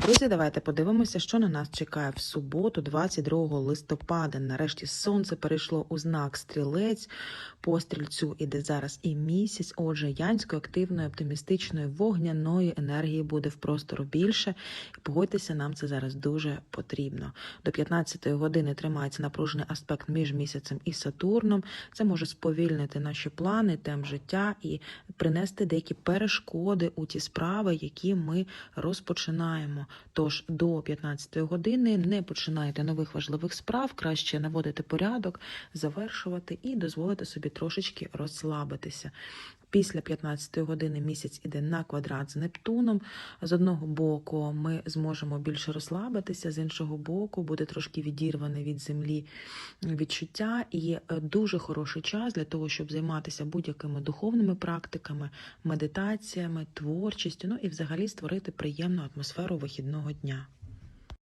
Друзі, давайте подивимося, що на нас чекає в суботу, 22 листопада. Нарешті сонце перейшло у знак стрілець. По стрільцю іде зараз і місяць. Отже, янської активної, оптимістичної, вогняної енергії буде в простору більше. Погодьтеся, нам це зараз дуже потрібно. До 15-ї години тримається напружений аспект між місяцем і Сатурном. Це може сповільнити наші плани, темп життя і принести деякі перешкоди у ті справи, які ми розпочинаємо. Тож до 15-ї години не починайте нових важливих справ, краще наводити порядок, завершувати і дозволити собі трошечки розслабитися. Після 15-ї години місяць іде на квадрат з Нептуном. З одного боку, ми зможемо більше розслабитися, з іншого боку, буде трошки відірване від землі відчуття, і е, дуже хороший час для того, щоб займатися будь-якими духовними практиками, медитаціями, творчістю, ну і взагалі створити приємну атмосферу вихідного дня.